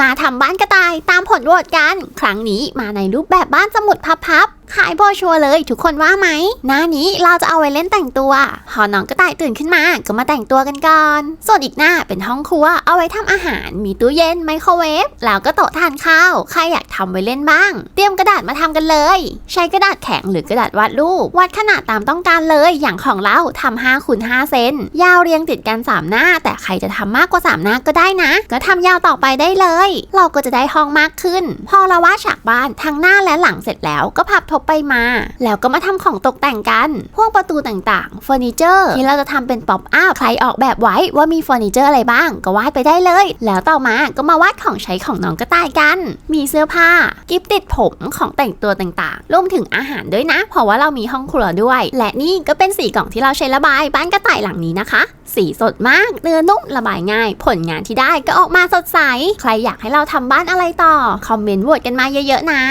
มาทำบ้านกระต่ายตามผลโหวตกัน ครั้งนี้มาในรูปแบบบ้านสมุดพับๆขายโบชัวร์เลย ทุกคนว่าไหมหน้านี้เราจะเอาไว้เล่นแต่งตัวพอน้องกระต่ายตื่นขึ้นมา ก็มาแต่งตัวกันก่อน ส่วนอีกหน้าเป็นห้องครัว เอาไว้ทำอาหาร มีตู้เย็นไมโครเวฟ แล้วก็โต๊ะทานข้าว ใครอยากทำไว้เล่นบ้าง เตรียมกระดาษมาทำกันเลย ใช้กระดาษแข็งหรือกระดาษวาดรูป วาดขนาดตามต้องการเลย อย่างของเราทำ5คูณ5เซน ยาวเรียงติดกัน 3 หน้า แต่ใครจะทำมากกว่า 3 หน้าก็ได้นะ ก็ทำยาวต่อไปได้เลย เราก็จะได้ห้องมากขึ้น พอเราวาดฉากบ้านทั้งหน้าและหลังเสร็จแล้วก็พับทบไปมา แล้วก็มาทำของตกแต่งกัน พวกประตูต่างๆเฟอร์นิเจอร์ที่เราจะทำเป็นป๊อปอัพใครออกแบบไว้ว่ามีเฟอร์นิเจอร์อะไรบ้าง ก็วาดไปได้เลย แล้วต่อมาก็มาวาดของใช้ของน้องกระต่ายกัน มีเสื้อผ้า กิฟติดผมของแต่งตัวต่างๆรวมถึงอาหารด้วยนะ เพราะว่าเรามีห้องครัวด้วย และนี่ก็เป็นสีกล่องที่เราใช้ระบายบ้านกระต่ายหลังนี้นะคะ สีสดมากเนื้อนุ่มระบายง่าย ผลงานที่ได้ก็ออกมาสดใส ใครอยากให้เราทำบ้านอะไรต่อ คอมเมนต์โหวตกันมาเยอะๆนะ